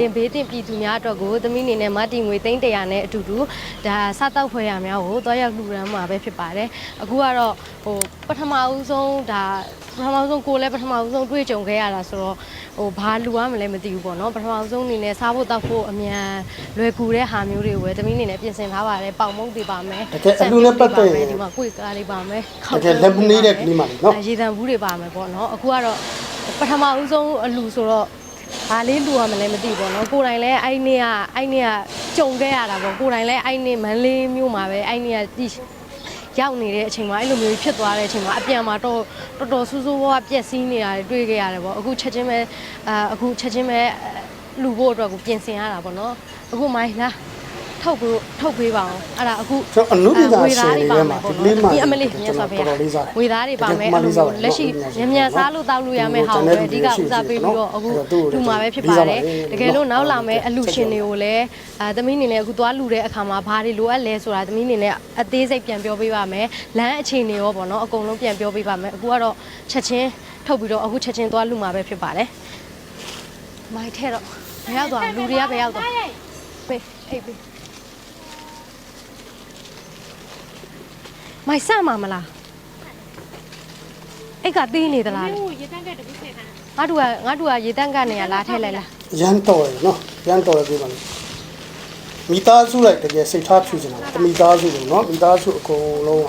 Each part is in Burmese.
လင်ဘေးတင်ပြည်သူများအတွက်ကိုသမီးအနေနဲ့မတီငွေသိန်း100နဲ့အတူတူဒါစားတောက်ဖွဲရများကိုတွားရောက်လှူဒန်းမှာပဲဖြစ်ပါတယ်အခုကတော့ဟိုပထမဦးဆုံးဒါပထမဦးဆုံးကိုယ်လည်းပထမဦးဆုံးတွေ့ကြုံခဲ့ရတာဆိုတော့ဟိုဘာလူရမလဲမသိဘူးပေါ့နော်ပထမဦးဆုံးအနေနဲ့စားဖို့တောက်ဖို့အမြန်လွယ်ကူတဲ့ဟာမျိုးတွေကိုပဲသမီးအနေနဲ့ပြင်ဆင်ထားပါတယ်ပေါင်မုတ်တွေပါမယ်တကယ်အလှူနဲ့ပတ်သက်ရင်ဒီမှာကိုယ်ကားလေးပါမယ်တကယ်လက်မနေတဲ့ကလေးမလေးနော်ရေတံဘူးတွေပါမယ်ပေါ့နော်အခုကတော့ပထမဦးဆုံးအလူဆိုတော့ ဘာလေးလူရမလဲမသိဘူးပေါ့နော်ကိုယ်တိုင်လည်းအဲ့နေ့ကအဲ့နေ့ကကြုံခဲ့ရတာပေါ့ကိုယ်တိုင်လည်းအဲ့နေ့မန်းလေးမြို့မှာပဲအဲ့နေ့ကတီရောက်နေတဲ့အချိန်မှာအဲ့လိုမျိုးဖြစ်သွားတဲ့အချိန်မှာအပြန်မှာတော့တော်တော်ဆူဆူဝါးပြက်စီးနေတာတွေတွေ့ခဲ့ရတယ်ပေါ့အခုချက်ချင်းပဲအာအခုချက်ချင်းပဲလူဖို့အတွက်ကိုပြင်ဆင်ရတာပေါ့နော်အခုမိုင်းလား ထုတ်ဖို့ထုတ်ပေးပါအောင်အဲ့ဒါအခုကျွန်တော်အနုပညာဝေရှင်သားတွေတွေပါထဲမယ်မှာပေါ့ဒီကလေးမှဒီအမလေးမြတ်စွာဘုရားတော်တော်လေးစားဝေသားတွေပါမယ်တကယ်မှလေးစားပါအဲ့လိုလက်ရှိညညစားလို့တောက်လို့ရမယ့်ဟာကိုပဲအဓိကဦးစားပေးပြီးတော့အခုလူမှာပဲဖြစ်ပါတယ်တကယ်လို့နောက်လာမယ့်အလူရှင်တွေကိုလည်းအဲသမီးအနေနဲ့အခုသွားလူတဲ့အခါမှာဘာတွေလိုအပ်လဲဆိုတာသမီးအနေနဲ့အသေးစိတ်ပြန်ပြောပေးပါမယ်လမ်းအခြေအနေရောပေါ့နော်အကုန်လုံးပြန်ပြောပေးပါမယ်အခုကတော့ချက်ချင်းထုတ်ပြီးတော့အခုချက်ချင်းသွားလူမှာပဲဖြစ်ပါတယ်မိုက်ထဲတော့ဘယ်ရောက်သွားလူတွေကဘယ်ရောက်သွားပေးအိတ်ပေး မိုက်စမှာမလားအိတ်ကသေးနေသလားဟိုရေတန်းကတပည့်ဆယ်ခါငါတို့ကငါတို့ကရေတန့်ကနေရလာထဲလိုက်လားရမ်းတော်ရယ်နော်ရမ်းတော်ရပြီပါလေမိသားစုလိုက်တကယ်စိတ်ထားဖြူစင်တာတမိသားစုလို့နော်မိသားစုအကုန်လုံး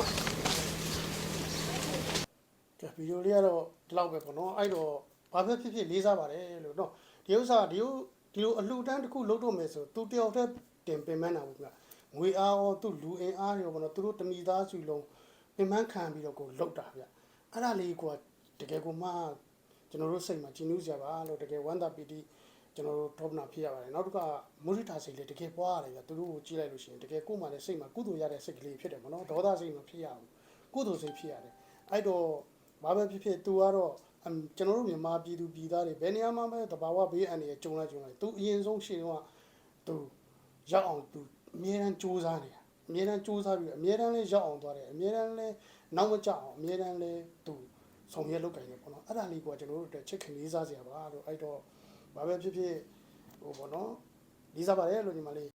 ကဲဗီဒီယိုလေးကတော့ဒီလောက်ပဲပေါ့နော်အဲ့တော့ဘာပဲဖြစ်ဖြစ်လေးစားပါတယ်လို့နော်ဒီဥစ္စာဒီလိုဒီလိုအလှူဒန်းတစ်ခုလုပ်တော့မယ်ဆိုသူတယောက်တည်းတင်ပင်မန်းတာပေါ့ဗျာ ငွေအားရောသူလူအင်အားရောပေါ့နော်သူတို့တမိသားစုလုံးပင်မန်းခံပြီးတော့ကိုလောက်တာဗျအဲ့ဒါလေးကိုတကယ်ကိုမှကျွန်တော်တို့စိတ်မှာကျဉ်းနှူးစရာပါလို့တကယ်ဝမ်းသာပီတိကျွန်တော်တို့ထောပနာဖြစ်ရပါတယ်နောက်တစ်ခါမုရိတာစိတ်လေးတကယ်ပွားရတယ်ဗျသူတို့ကိုကြည့်လိုက်လို့ရှိရင်တကယ်ကိုယ်မှလည်းစိတ်မှာကုသိုလ်ရတဲ့စိတ်ကလေးဖြစ်တယ်မနော်ဒေါသစိတ်မဖြစ်ရဘူးကုသိုလ်စိတ်ဖြစ်ရတယ်အဲ့တော့ဘာပဲဖြစ်ဖြစ်သူကတော့အမ်ကျွန်တော်တို့မြန်မာပြည်သူပြည်သားတွေဘယ်နေရာမှာပဲတဘာဝဘေးအန္တရာယ်ကြုံလိုက်ကြုံလိုက်သူအရင်ဆုံးရှေ့တော့သူရောက်အောင်သူ အမြဲတမ်းစူးစမ်းနေတာအမြဲတမ်းစူးစမ်းပြီးအမြဲတမ်းလေးရောက်အောင်သွားတယ်အမြဲတမ်းလေးနောက်မကျအောင်အမြဲတမ်းလေးသူဆောင်ရွက်လုပ်ကြတယ်ပေါ့နော်အဲ့ဒါလေးကကျွန်တော်တို့အတွက်ချစ်ခင်လေးစားစရာပါလို့အဲ့တော့ဘာပဲဖြစ်ဖြစ်ဟိုပေါ့နော်လေးစားပါတယ်လို့ညီမလေး